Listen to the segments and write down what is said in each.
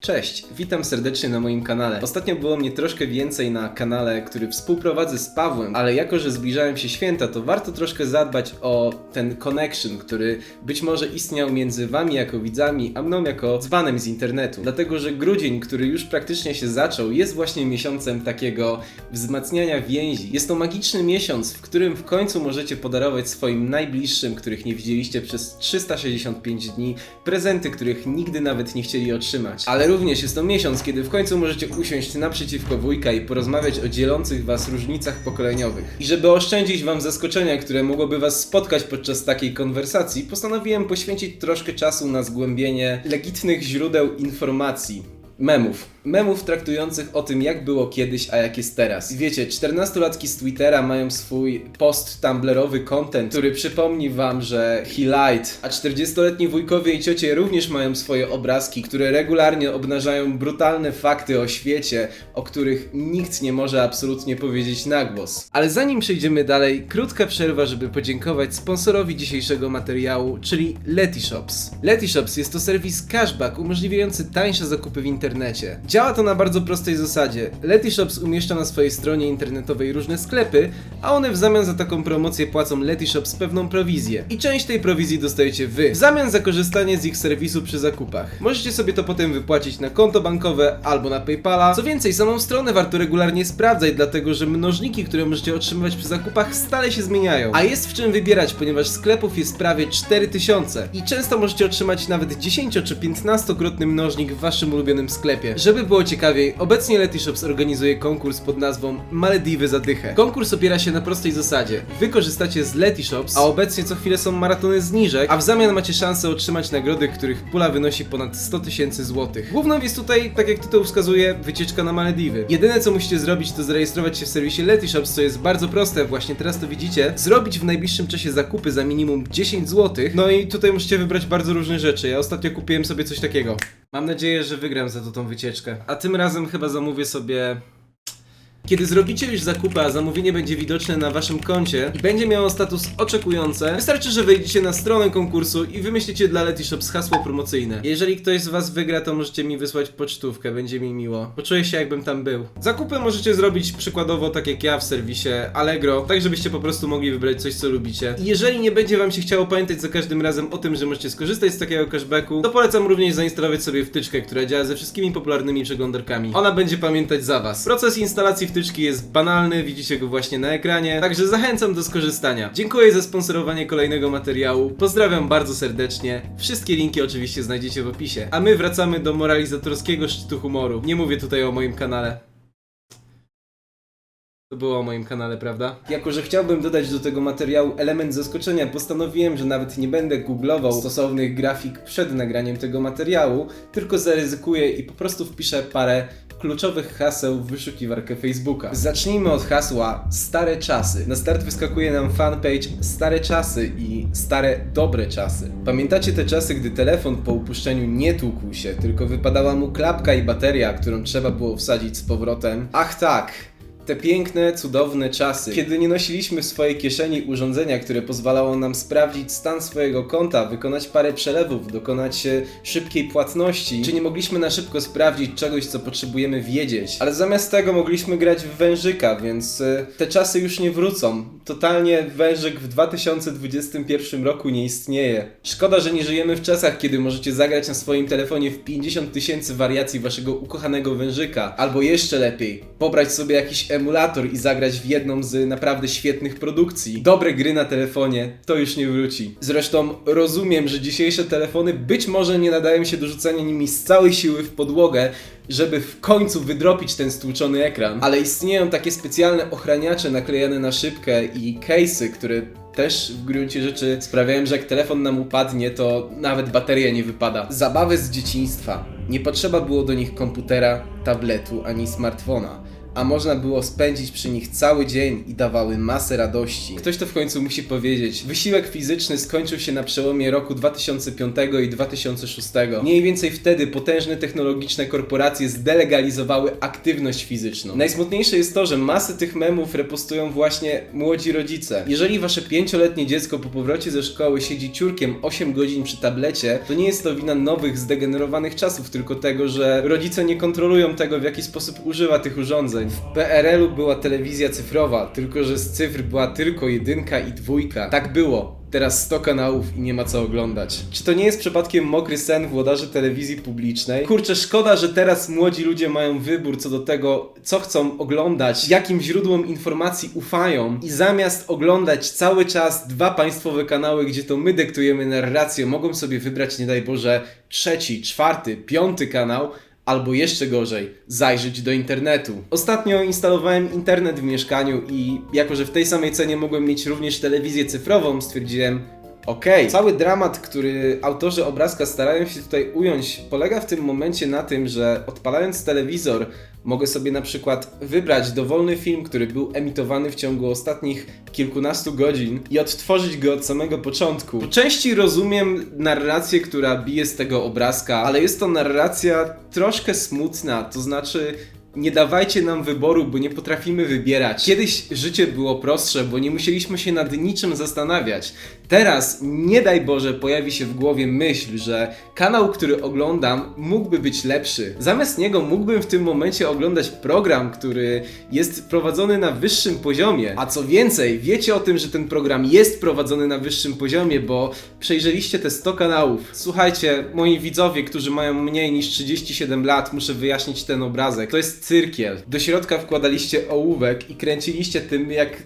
Cześć, witam serdecznie na moim kanale. Ostatnio było mnie troszkę więcej na kanale, który współprowadzę z Pawłem, ale jako, że zbliżają się święta, to warto troszkę zadbać o ten connection, który być może istniał między wami jako widzami, a mną jako dzbanem z internetu. Dlatego, że grudzień, który już praktycznie się zaczął, jest właśnie miesiącem takiego wzmacniania więzi. Jest to magiczny miesiąc, w którym w końcu możecie podarować swoim najbliższym, których nie widzieliście przez 365 dni, prezenty, których nigdy nawet nie chcieli otrzymać. Ale również jest to miesiąc, kiedy w końcu możecie usiąść naprzeciwko wujka i porozmawiać o dzielących was różnicach pokoleniowych. I żeby oszczędzić wam zaskoczenia, które mogłoby was spotkać podczas takiej konwersacji, postanowiłem poświęcić troszkę czasu na zgłębienie legitnych źródeł informacji. Memów. Memów traktujących o tym, jak było kiedyś, a jak jest teraz. Wiecie, 14-latki z Twittera mają swój post tumblerowy content, który przypomni wam, że he lied, a 40-letni wujkowie i ciocie również mają swoje obrazki, które regularnie obnażają brutalne fakty o świecie, o których nikt nie może absolutnie powiedzieć na głos. Ale zanim przejdziemy dalej, krótka przerwa, żeby podziękować sponsorowi dzisiejszego materiału, czyli Letyshops. Letyshops jest to serwis cashback umożliwiający tańsze zakupy w internecie. Działa to na bardzo prostej zasadzie. Letyshops umieszcza na swojej stronie internetowej różne sklepy, a one w zamian za taką promocję płacą Letyshops pewną prowizję. I część tej prowizji dostajecie wy, w zamian za korzystanie z ich serwisu przy zakupach. Możecie sobie to potem wypłacić na konto bankowe albo na Paypala. Co więcej, samą stronę warto regularnie sprawdzać, dlatego że mnożniki, które możecie otrzymywać przy zakupach stale się zmieniają. A jest w czym wybierać, ponieważ sklepów jest prawie 4000 i często możecie otrzymać nawet 10 czy 15-krotny mnożnik w waszym ulubionym sklepie. Żeby było ciekawiej, obecnie Letyshops organizuje konkurs pod nazwą Malediwy za dychę. Konkurs opiera się na prostej zasadzie. Wy korzystacie z Letyshops, a obecnie co chwilę są maratony zniżek, a w zamian macie szansę otrzymać nagrody, których pula wynosi ponad 100 tysięcy złotych. Główną jest tutaj, tak jak tytuł wskazuje, wycieczka na Malediwy. Jedyne co musicie zrobić to zarejestrować się w serwisie Letyshops, co jest bardzo proste, właśnie teraz to widzicie, zrobić w najbliższym czasie zakupy za minimum 10 złotych, no i tutaj musicie wybrać bardzo różne rzeczy. Ja ostatnio kupiłem sobie coś takiego. Mam nadzieję, że wygram za to tą wycieczkę. A tym razem chyba zamówię sobie kiedy zrobicie już zakupy, a zamówienie będzie widoczne na waszym koncie i będzie miało status oczekujące, wystarczy, że wejdziecie na stronę konkursu i wymyślicie dla Letyshops hasło promocyjne. Jeżeli ktoś z was wygra, to możecie mi wysłać pocztówkę, będzie mi miło. Poczuję się jakbym tam był. Zakupy możecie zrobić przykładowo tak jak ja w serwisie Allegro, tak żebyście po prostu mogli wybrać coś, co lubicie. I jeżeli nie będzie wam się chciało pamiętać za każdym razem o tym, że możecie skorzystać z takiego cashbacku, to polecam również zainstalować sobie wtyczkę, która działa ze wszystkimi popularnymi przeglądarkami. Ona będzie pamiętać za was. Proces instalacji wtyczki jest banalny, widzicie go właśnie na ekranie, także zachęcam do skorzystania. Dziękuję za sponsorowanie kolejnego materiału, pozdrawiam bardzo serdecznie, wszystkie linki oczywiście znajdziecie w opisie. A my wracamy do moralizatorskiego szczytu humoru. Nie mówię tutaj o moim kanale. To było o moim kanale, prawda? Jako, że chciałbym dodać do tego materiału element zaskoczenia, postanowiłem, że nawet nie będę googlował stosownych grafik przed nagraniem tego materiału, tylko zaryzykuję i po prostu wpiszę parę kluczowych haseł w wyszukiwarkę Facebooka. Zacznijmy od hasła stare czasy. Na start wyskakuje nam fanpage stare czasy i stare dobre czasy. Pamiętacie te czasy, gdy telefon po upuszczeniu nie tłukł się, tylko wypadała mu klapka i bateria, którą trzeba było wsadzić z powrotem? Ach tak, te piękne, cudowne czasy, kiedy nie nosiliśmy w swojej kieszeni urządzenia, które pozwalało nam sprawdzić stan swojego konta, wykonać parę przelewów, dokonać e, szybkiej płatności, czy nie mogliśmy na szybko sprawdzić czegoś, co potrzebujemy wiedzieć. Ale zamiast tego mogliśmy grać w wężyka, więc e, te czasy już nie wrócą. Totalnie wężyk w 2021 roku nie istnieje. Szkoda, że nie żyjemy w czasach, kiedy możecie zagrać na swoim telefonie w 50 tysięcy wariacji waszego ukochanego wężyka, albo jeszcze lepiej, pobrać sobie jakiś emulator i zagrać w jedną z naprawdę świetnych produkcji. Dobre gry na telefonie to już nie wróci. Zresztą rozumiem, że dzisiejsze telefony być może nie nadają się do rzucania nimi z całej siły w podłogę, żeby w końcu wydropić ten stłuczony ekran. Ale istnieją takie specjalne ochraniacze naklejane na szybkę i case'y, które też w gruncie rzeczy sprawiają, że jak telefon nam upadnie, to nawet bateria nie wypada. Zabawy z dzieciństwa. Nie potrzeba było do nich komputera, tabletu ani smartfona a można było spędzić przy nich cały dzień i dawały masę radości. Ktoś to w końcu musi powiedzieć. Wysiłek fizyczny skończył się na przełomie roku 2005 i 2006. Mniej więcej wtedy potężne technologiczne korporacje zdelegalizowały aktywność fizyczną. Najsmutniejsze jest to, że masę tych memów repostują właśnie młodzi rodzice. Jeżeli wasze pięcioletnie dziecko po powrocie ze szkoły siedzi ciurkiem 8 godzin przy tablecie, to nie jest to wina nowych, zdegenerowanych czasów, tylko tego, że rodzice nie kontrolują tego, w jaki sposób używa tych urządzeń. W PRL-u była telewizja cyfrowa, tylko że z cyfr była tylko jedynka i dwójka. Tak było. Teraz 100 kanałów i nie ma co oglądać. Czy to nie jest przypadkiem mokry sen włodarzy telewizji publicznej? Kurczę, szkoda, że teraz młodzi ludzie mają wybór co do tego, co chcą oglądać, jakim źródłom informacji ufają i zamiast oglądać cały czas dwa państwowe kanały, gdzie to my dyktujemy narrację, mogą sobie wybrać, nie daj Boże, trzeci, czwarty, piąty kanał, albo jeszcze gorzej, zajrzeć do internetu. Ostatnio instalowałem internet w mieszkaniu i jako, że w tej samej cenie mogłem mieć również telewizję cyfrową, stwierdziłem, Okej, cały dramat, który autorzy obrazka starają się tutaj ująć, polega w tym momencie na tym, że odpalając telewizor, mogę sobie na przykład wybrać dowolny film, który był emitowany w ciągu ostatnich kilkunastu godzin i odtworzyć go od samego początku. Po części rozumiem narrację, która bije z tego obrazka, ale jest to narracja troszkę smutna, to znaczy nie dawajcie nam wyboru, bo nie potrafimy wybierać. Kiedyś życie było prostsze, bo nie musieliśmy się nad niczym zastanawiać. Teraz, nie daj Boże, pojawi się w głowie myśl, że kanał, który oglądam, mógłby być lepszy. Zamiast niego mógłbym w tym momencie oglądać program, który jest prowadzony na wyższym poziomie. A co więcej, wiecie o tym, że ten program jest prowadzony na wyższym poziomie, bo przejrzeliście te 100 kanałów. Słuchajcie, moi widzowie, którzy mają mniej niż 37 lat, muszę wyjaśnić ten obrazek. To jest cyrkiel. Do środka wkładaliście ołówek i kręciliście tym jak...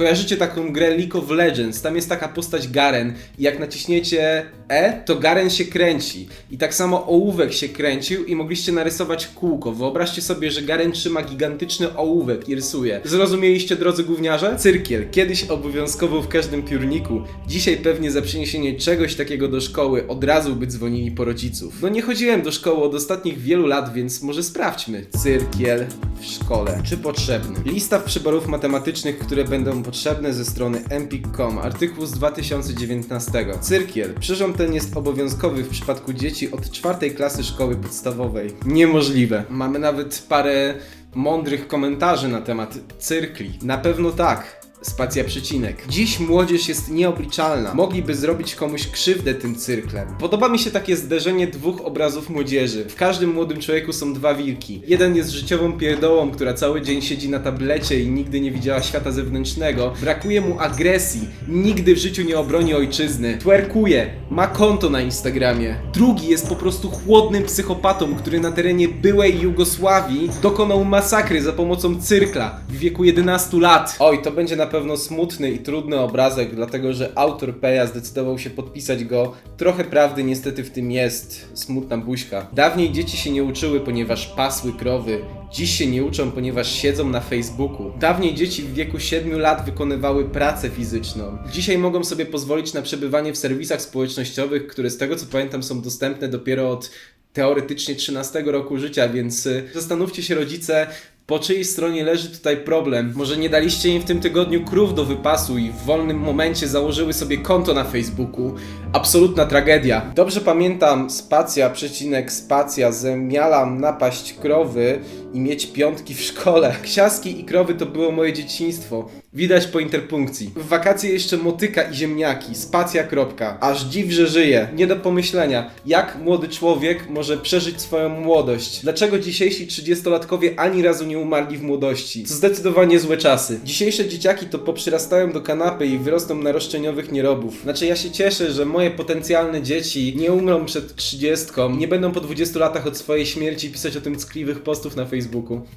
Kojarzycie taką grę League of Legends? Tam jest taka postać Garen i jak naciśniecie E, to Garen się kręci. I tak samo ołówek się kręcił i mogliście narysować kółko. Wyobraźcie sobie, że Garen trzyma gigantyczny ołówek i rysuje. Zrozumieliście, drodzy gówniarze? Cyrkiel. Kiedyś obowiązkowo w każdym piórniku. Dzisiaj pewnie za przyniesienie czegoś takiego do szkoły od razu by dzwonili po rodziców. No nie chodziłem do szkoły od ostatnich wielu lat, więc może sprawdźmy. Cyrkiel w szkole. Czy potrzebny? Lista przyborów matematycznych, które będą potrzebne ze strony empik.com. Artykuł z 2019. Cyrkiel. Przyrząd ten jest obowiązkowy w przypadku dzieci od czwartej klasy szkoły podstawowej. Niemożliwe. Mamy nawet parę mądrych komentarzy na temat cyrkli. Na pewno tak. Spacja przecinek. Dziś młodzież jest nieobliczalna. Mogliby zrobić komuś krzywdę tym cyrklem. Podoba mi się takie zderzenie dwóch obrazów młodzieży. W każdym młodym człowieku są dwa wilki. Jeden jest życiową pierdołą, która cały dzień siedzi na tablecie i nigdy nie widziała świata zewnętrznego. Brakuje mu agresji. Nigdy w życiu nie obroni ojczyzny. Twerkuje. Ma konto na Instagramie. Drugi jest po prostu chłodnym psychopatą, który na terenie byłej Jugosławii dokonał masakry za pomocą cyrkla w wieku 11 lat. Oj, to będzie na pewno smutny i trudny obrazek, dlatego że autor Peja zdecydował się podpisać go. Trochę prawdy niestety w tym jest. Smutna buźka. Dawniej dzieci się nie uczyły, ponieważ pasły krowy. Dziś się nie uczą, ponieważ siedzą na Facebooku. Dawniej dzieci w wieku 7 lat wykonywały pracę fizyczną. Dzisiaj mogą sobie pozwolić na przebywanie w serwisach społecznościowych, które z tego co pamiętam są dostępne dopiero od teoretycznie 13 roku życia, więc y, zastanówcie się rodzice, po czyjej stronie leży tutaj problem? Może nie daliście im w tym tygodniu krów do wypasu i w wolnym momencie założyły sobie konto na Facebooku? Absolutna tragedia. Dobrze pamiętam spacja, przecinek, spacja, zemialam napaść krowy i mieć piątki w szkole. Ksiaski i krowy to było moje dzieciństwo. Widać po interpunkcji. W wakacje jeszcze motyka i ziemniaki. Spacja, kropka. Aż dziw, że żyje. Nie do pomyślenia. Jak młody człowiek może przeżyć swoją młodość? Dlaczego dzisiejsi 30-latkowie ani razu nie umarli w młodości? To zdecydowanie złe czasy. Dzisiejsze dzieciaki to poprzyrastają do kanapy i wyrosną na roszczeniowych nierobów. Znaczy ja się cieszę, że moje potencjalne dzieci nie umrą przed 30, nie będą po 20 latach od swojej śmierci pisać o tym ckliwych postów na Facebooku.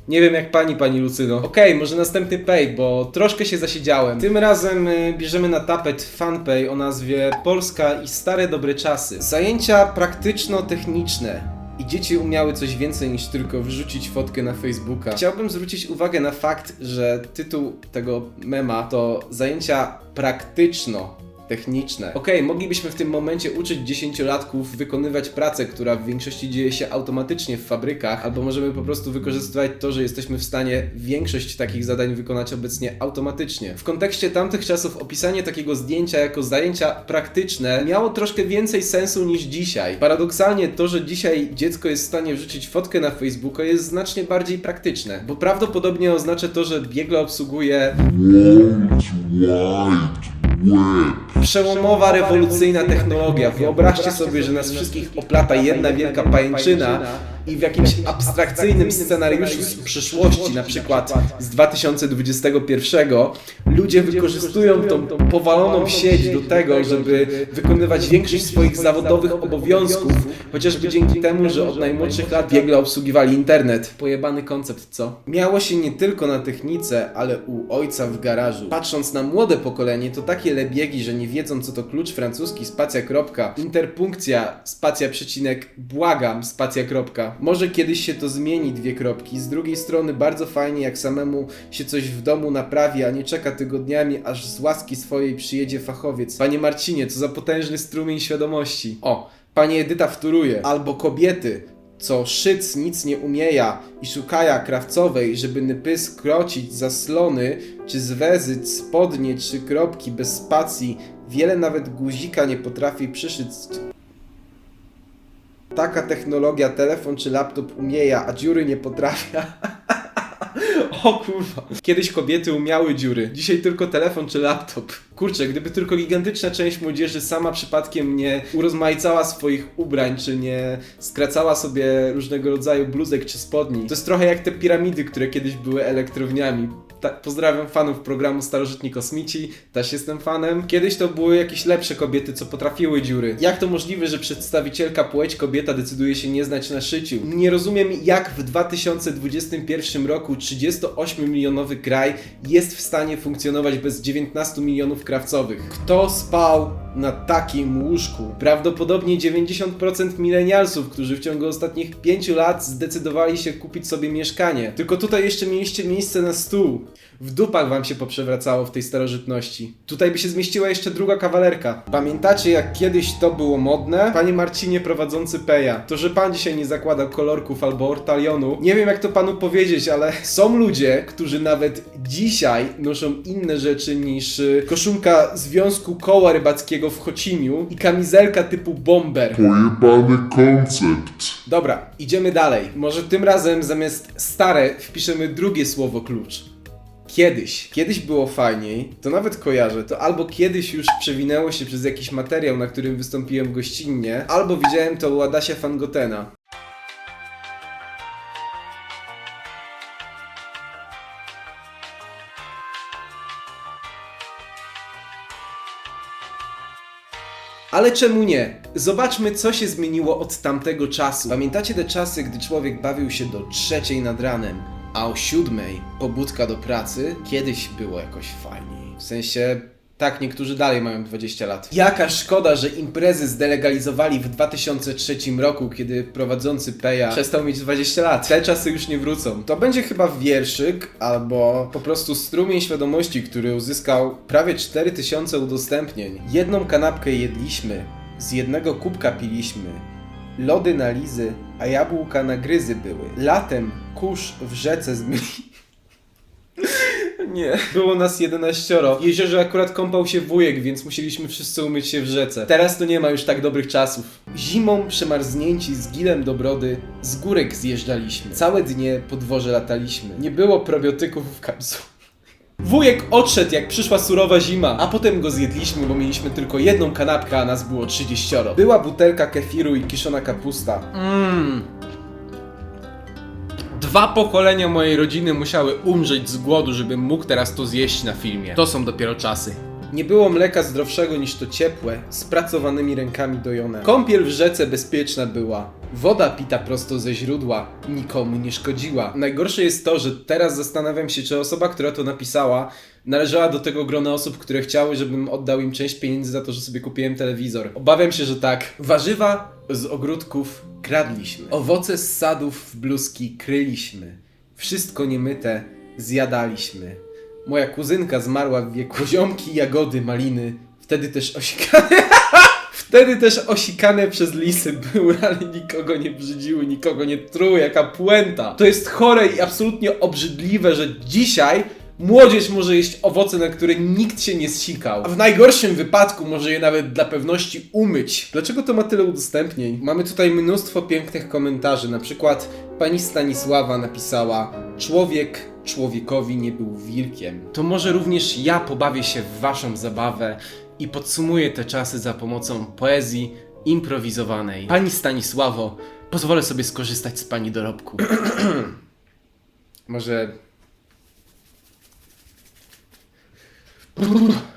Nie wiem jak pani, pani Lucyno. Okej, może następny pay, bo troszkę się zasiedziałem. Tym razem y, bierzemy na tapet fanpay o nazwie Polska i stare dobre czasy. Zajęcia praktyczno-techniczne. I dzieci umiały coś więcej niż tylko wrzucić fotkę na Facebooka. Chciałbym zwrócić uwagę na fakt, że tytuł tego mema to zajęcia praktyczno techniczne. Okej, moglibyśmy w tym momencie uczyć dziesięciolatków wykonywać pracę, która w większości dzieje się automatycznie w fabrykach, albo możemy po prostu wykorzystywać to, że jesteśmy w stanie większość takich zadań wykonać obecnie automatycznie. W kontekście tamtych czasów opisanie takiego zdjęcia jako zajęcia praktyczne miało troszkę więcej sensu niż dzisiaj. Paradoksalnie to, że dzisiaj dziecko jest w stanie wrzucić fotkę na Facebooka jest znacznie bardziej praktyczne, bo prawdopodobnie oznacza to, że biegle obsługuje World Wide. Przełomowa, rewolucyjna technologia. Wyobraźcie sobie, że nas wszystkich oplata jedna wielka pajęczyna i w jakimś abstrakcyjnym scenariuszu z przyszłości, na przykład z 2021, ludzie wykorzystują tą powaloną sieć do tego, żeby wykonywać większość swoich zawodowych obowiązków, chociażby dzięki temu, że od najmłodszych lat biegle obsługiwali internet. Pojebany koncept, co? Miało się nie tylko na technice, ale u ojca w garażu. Patrząc na młode pokolenie, to takie lebiegi, że nie wiedzą co to klucz francuski, spacja kropka, interpunkcja, spacja przecinek, błagam, spacja kropka. Może kiedyś się to zmieni, dwie kropki. Z drugiej strony bardzo fajnie, jak samemu się coś w domu naprawi, a nie czeka tygodniami, aż z łaski swojej przyjedzie fachowiec. Panie Marcinie, co za potężny strumień świadomości. O, pani Edyta wtóruje. Albo kobiety, co szyc nic nie umieja i szukaja krawcowej, żeby nypy skrocić zaslony, czy zwezyć spodnie, czy kropki bez spacji, wiele nawet guzika nie potrafi przyszyć. Taka technologia, telefon czy laptop umieja, a dziury nie potrafia. O kurwa. Kiedyś kobiety umiały dziury, dzisiaj tylko telefon czy laptop. Kurczę, gdyby tylko gigantyczna część młodzieży sama przypadkiem nie urozmaicała swoich ubrań, czy nie skracała sobie różnego rodzaju bluzek czy spodni. To jest trochę jak te piramidy, które kiedyś były elektrowniami. Ta, pozdrawiam fanów programu Starożytni Kosmici, też jestem fanem. Kiedyś to były jakieś lepsze kobiety, co potrafiły dziury. Jak to możliwe, że przedstawicielka płeć kobieta decyduje się nie znać na szyciu? Nie rozumiem, jak w 2021 roku 38-milionowy kraj jest w stanie funkcjonować bez 19 milionów krawcowych. Kto spał na takim łóżku? Prawdopodobnie 90% milenialsów, którzy w ciągu ostatnich 5 lat zdecydowali się kupić sobie mieszkanie. Tylko tutaj jeszcze mieliście miejsce na stół. W dupach wam się poprzewracało w tej starożytności. Tutaj by się zmieściła jeszcze druga kawalerka. Pamiętacie jak kiedyś to było modne? Panie Marcinie prowadzący Peja. To, że pan dzisiaj nie zakłada kolorków albo ortalionu, nie wiem jak to panu powiedzieć, ale są ludzie, którzy nawet dzisiaj noszą inne rzeczy niż y, koszulka Związku Koła Rybackiego w Chocimiu i kamizelka typu bomber. Pojebany koncept. Dobra, idziemy dalej. Może tym razem zamiast stare wpiszemy drugie słowo klucz. Kiedyś. Kiedyś było fajniej, to nawet kojarzę, to albo kiedyś już przewinęło się przez jakiś materiał, na którym wystąpiłem gościnnie, albo widziałem to u Adasia Fangotena. Ale czemu nie? Zobaczmy, co się zmieniło od tamtego czasu. Pamiętacie te czasy, gdy człowiek bawił się do trzeciej nad ranem, a o siódmej pobudka do pracy? Kiedyś było jakoś fajniej. W sensie, tak, niektórzy dalej mają 20 lat. Jaka szkoda, że imprezy zdelegalizowali w 2003 roku, kiedy prowadzący Peja przestał mieć 20 lat. Te czasy już nie wrócą. To będzie chyba wierszyk, albo po prostu strumień świadomości, który uzyskał prawie 4000 udostępnień. Jedną kanapkę jedliśmy, z jednego kubka piliśmy. Lody na lizy, a jabłka na gryzy były. Latem kurz w rzece zmyli. Nie. Było nas 11. W jeziorze akurat kąpał się wujek, więc musieliśmy wszyscy umyć się w rzece. Teraz to nie ma już tak dobrych czasów. Zimą przemarznięci z gilem do brody, z górek zjeżdżaliśmy. Całe dnie po dworze lataliśmy. Nie było probiotyków w kapsułach. Wujek odszedł jak przyszła surowa zima, a potem go zjedliśmy, bo mieliśmy tylko jedną kanapkę, a nas było 30. Była butelka kefiru i kiszona kapusta. Mmm. Dwa pokolenia mojej rodziny musiały umrzeć z głodu, żebym mógł teraz to zjeść na filmie. To są dopiero czasy. Nie było mleka zdrowszego niż to ciepłe, spracowanymi rękami dojone. Kąpiel w rzece bezpieczna była. Woda pita prosto ze źródła nikomu nie szkodziła. Najgorsze jest to, że teraz zastanawiam się, czy osoba, która to napisała, należała do tego grona osób, które chciały, żebym oddał im część pieniędzy za to, że sobie kupiłem telewizor. Obawiam się, że tak. Warzywa z ogródków kradliśmy. Owoce z sadów w bluzki kryliśmy. Wszystko niemyte zjadaliśmy. Moja kuzynka zmarła w wieku ziomki, jagody, maliny. Wtedy też osikane. Wtedy też osikane przez lisy były, ale nikogo nie brzydziły, nikogo nie truły, jaka puenta. To jest chore i absolutnie obrzydliwe, że dzisiaj młodzież może jeść owoce, na które nikt się nie zsikał. A w najgorszym wypadku może je nawet dla pewności umyć. Dlaczego to ma tyle udostępnień? Mamy tutaj mnóstwo pięknych komentarzy. Na przykład pani Stanisława napisała: Człowiek człowiekowi nie był wilkiem. To może również ja pobawię się w waszą zabawę i podsumuję te czasy za pomocą poezji improwizowanej. Pani Stanisławo, pozwolę sobie skorzystać z pani dorobku. może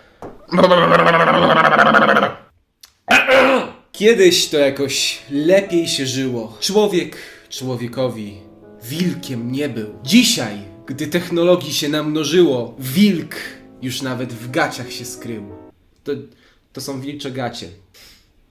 Kiedyś to jakoś lepiej się żyło. Człowiek człowiekowi wilkiem nie był. Dzisiaj, gdy technologii się namnożyło, wilk już nawet w gaciach się skrył. To, to są wilcze gacie.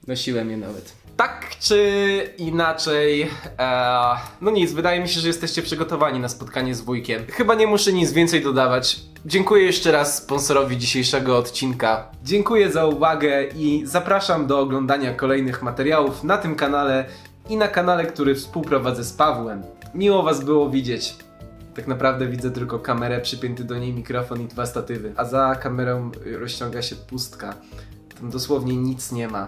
Nosiłem je nawet. Tak czy inaczej, e, no nic, wydaje mi się, że jesteście przygotowani na spotkanie z wujkiem. Chyba nie muszę nic więcej dodawać. Dziękuję jeszcze raz sponsorowi dzisiejszego odcinka. Dziękuję za uwagę i zapraszam do oglądania kolejnych materiałów na tym kanale i na kanale, który współprowadzę z Pawłem. Miło Was było widzieć. Tak naprawdę widzę tylko kamerę, przypięty do niej mikrofon i dwa statywy, a za kamerą rozciąga się pustka. Tam dosłownie nic nie ma.